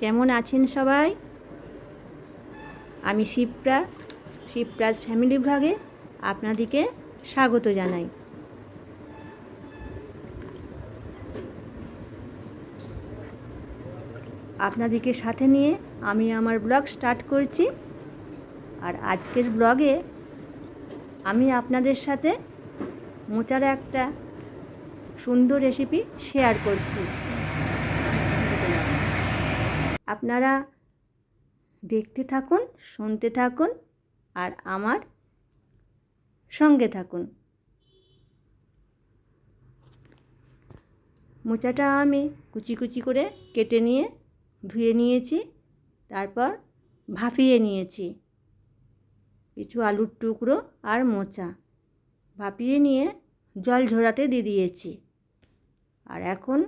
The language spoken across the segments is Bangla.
কেমন আছেন সবাই? আমি শিবপ্রা, শিবপ্রাজ ফ্যামিলি ভ্লগে আপনাদেরকে স্বাগত জানাই। আপনাদেরকে সাথে নিয়ে আমি আমার ব্লগ স্টার্ট করছি। আর আজকের ব্লগে আমি আপনাদের সাথে মোচার একটা সুন্দর রেসিপি শেয়ার করছি। আপনারা দেখতে থাকুন, শুনতে থাকুন আর আমার সঙ্গে থাকুন। মোচাটা আমি কুচি কুচি করে কেটে নিয়ে, ধুয়ে নিয়েছি, তারপর ভাপিয়ে নিয়েছি। কিছু আলুর টুকরো আর মোচা ভাপিয়ে নিয়ে জল ঝরাতে দিয়ে দিয়েছি। আর এখন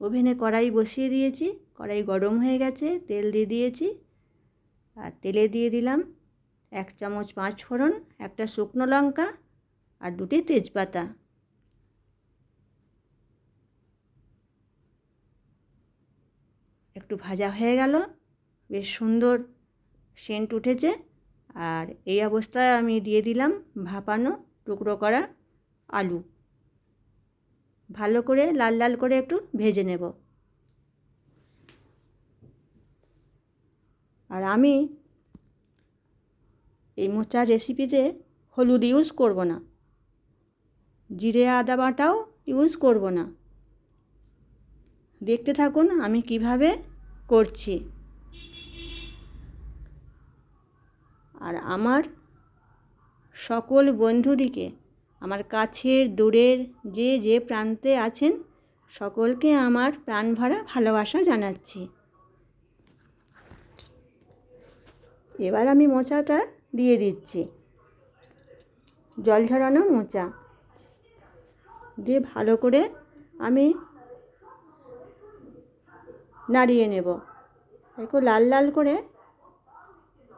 ওভেনে কড়াই বসিয়ে দিয়েছি, কড়াই গরম হয়ে গেছে, তেল দিয়ে দিয়েছি আর তেলে দিয়ে দিলাম এক চামচ পাঁচ ফোড়ন, একটা শুকনো লঙ্কা আর দুটি তেজপাতা। একটু ভাজা হয়ে গেল, বেশ সুন্দর সেন্ট উঠেছে আর এই অবস্থায় আমি দিয়ে দিলাম ভাপানো টুকরো করা আলু। ভালো করে, লাল লাল করে একটু ভেজে নেব। আর আমি এই মোচার রেসিপিতে হলুদ ইউজ করব না। জিরে, আদা বাটাও ইউজ করব না। দেখতে থাকুন আমি কীভাবে করছি। আর আমার সকল বন্ধুদিকে আমার কাছের দূরের যে যে প্রান্তে আছেন, সকলকে আমার প্রাণ ভরা ভালোবাসা জানাচ্ছি। এবার আমি মোচাটা দিয়ে দিচ্ছি। জল ঝরানো মোচা। দিয়ে ভালো করে আমি নাড়িয়ে নেব। একটু লাল লাল করে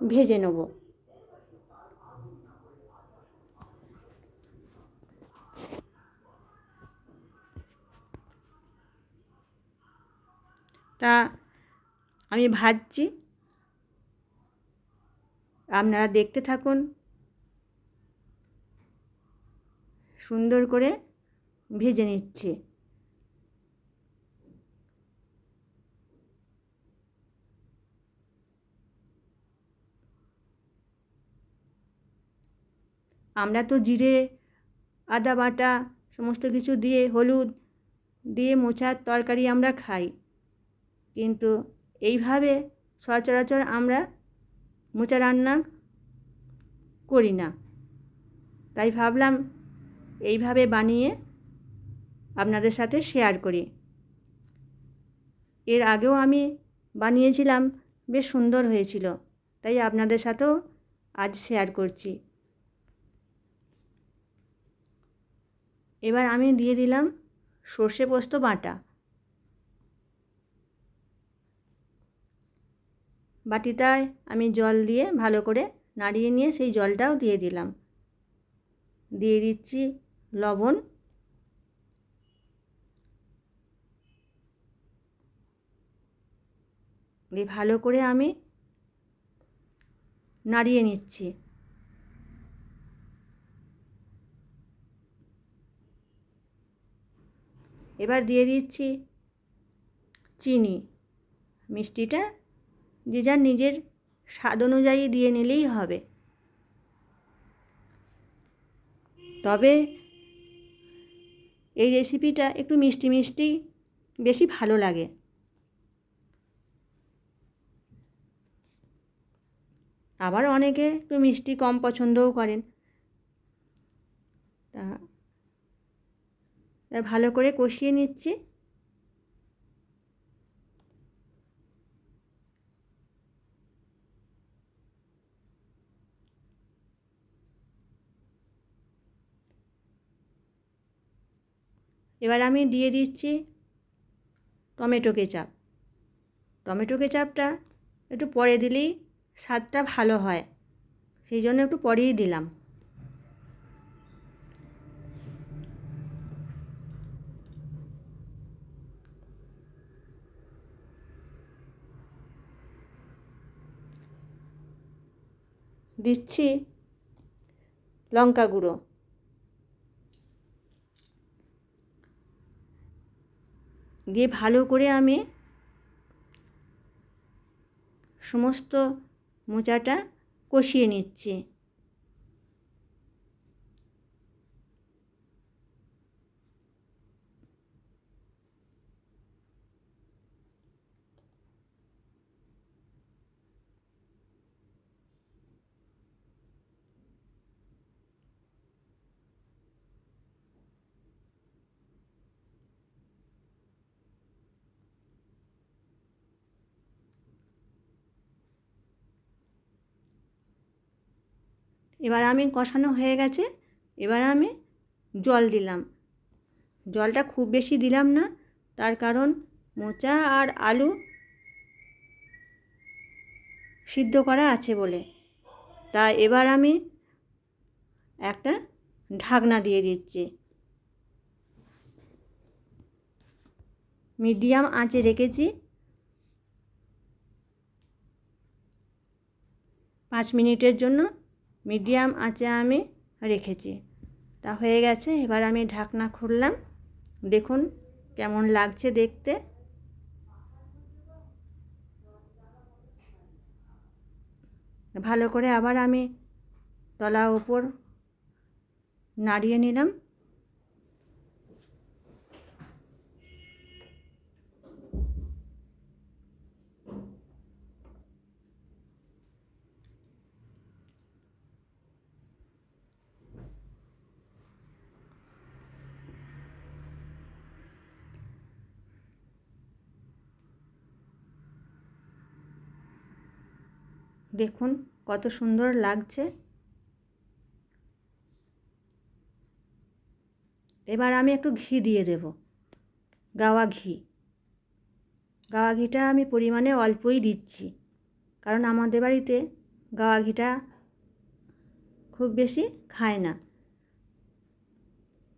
ভেজে নেব। তা আমি ভাজছি। আপনারা দেখতে থাকুন। সুন্দর করে ভেজে নিচ্ছি। আমরা তো জিরে, আদা বাটা, সমস্ত কিছু দিয়ে হলুদ দিয়ে মোচার তরকারি আমরা খাই। কিন্তু এইভাবে সচরাচর আমরা মোচা রান্না করি না। তাই ভাবলাম এইভাবে বানিয়ে আপনাদের সাথে শেয়ার করি। এর আগেও আমি বানিয়েছিলাম, বেশ সুন্দর হয়েছিল, তাই আপনাদের সাথেও আজ শেয়ার করছি। এবার আমি দিয়ে দিলাম সর্ষে পোস্ত বাটা। বাটিটায় আমি জল দিয়ে ভালো করে নাড়িয়ে নিয়ে সেই জলটাও দিয়ে দিলাম। দিয়ে দিচ্ছি লবণ। দিয়ে ভালো করে আমি নাড়িয়ে নিচ্ছি। এবার দিয়ে দিচ্ছি চিনি। মিষ্টিটা যে যার নিজের স্বাদ অনুযায়ী দিয়ে নিলেই হবে। তবে এই রেসিপিটা একটু মিষ্টি মিষ্টি বেশি ভালো লাগে। আবার অনেকে একটু মিষ্টি কম পছন্দও করেন। তা ভালো করে কষিয়ে নিচ্ছি। এবার আমি দিয়ে দিচ্ছি টমেটো কেচাপ। টমেটো কেচাপটা একটু পরে দিলেই স্বাদটা ভালো হয়, সেই জন্য একটু পরেই দিলাম। দিচ্ছি লঙ্কা গুঁড়ো। দিয়ে ভালো করে আমি সমস্ত মোচাটা কষিয়ে নিচ্ছি। এবার আমি কষানো হয়ে গেছে, এবার আমি জল দিলাম। জলটা খুব বেশি দিলাম না, তার কারণ মোচা আর আলু সিদ্ধ করা আছে বলে। তা এবার আমি একটা ঢাকনা দিয়ে দিচ্ছি। মিডিয়াম আঁচে রেখেছি। পাঁচ মিনিটের জন্য মিডিয়াম আঁচে আমি রেখেছি। তা হয়ে গেছে, এবার আমি ঢাকনা খুললাম। দেখুন কেমন লাগছে দেখতে। ভালো করে আবার আমি তলা ওপর নাড়িয়ে নিলাম। দেখুন কত সুন্দর লাগছে। এবার আমি একটু ঘি দিয়ে দেব, গাওয়া ঘি। গাওয়া ঘিটা আমি পরিমাণে অল্পই দিচ্ছি, কারণ আমাদের বাড়িতে গাওয়া ঘিটা খুব বেশি খায় না।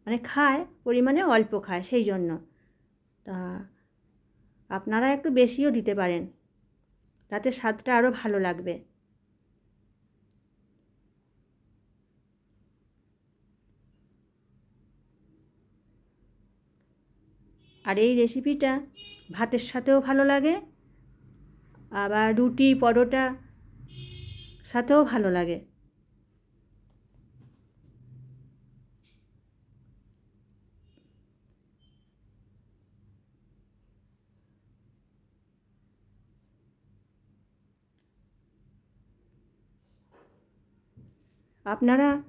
মানে খায়, পরিমাণে অল্প খায়, সেই জন্য। তা আপনারা একটু বেশিও দিতে পারেন। তাতে স্বাদটা আরও ভালো লাগবে। আর এই রেসিপিটা ভাতের সাথেও ভালো লাগে, আবার রুটি, পরোটা সাথেও ভালো লাগে। আপনারা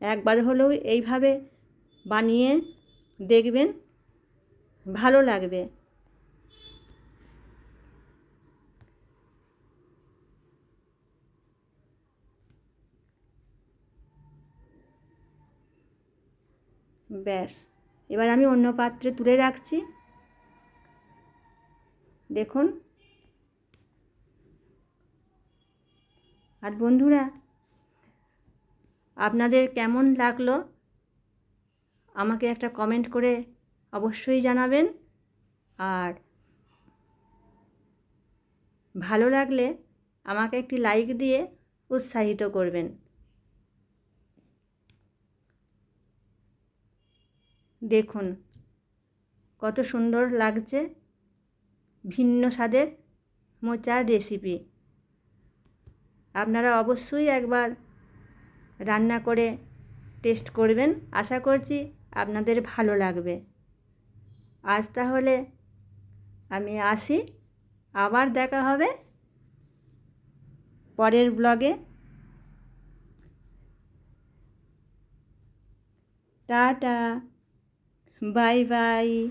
একবার হলেও এইভাবে বানিয়ে দেখবেন, ভালো লাগবে। ব্যাস, এবার আমি অন্য পাত্রে তুলে রাখছি। দেখুন। আর বন্ধুরা আপনাদের কেমন লাগল? আমাকে একটা কমেন্ট করে অবশ্যই জানাবেন। আর ভালো লাগলে আমাকে একটি লাইক দিয়ে উৎসাহিত করবেন। দেখুন, কত সুন্দর লাগছে ভিন্ন স্বাদের মোচার রেসিপি আপনারা অবশ্যই একবার রান্না করে টেস্ট করবেন। আশা করছি আপনাদের ভালো লাগবে। আজ তাহলে আমি আসি। আবার দেখা হবে পরের ব্লগে টাটা। Bye bye.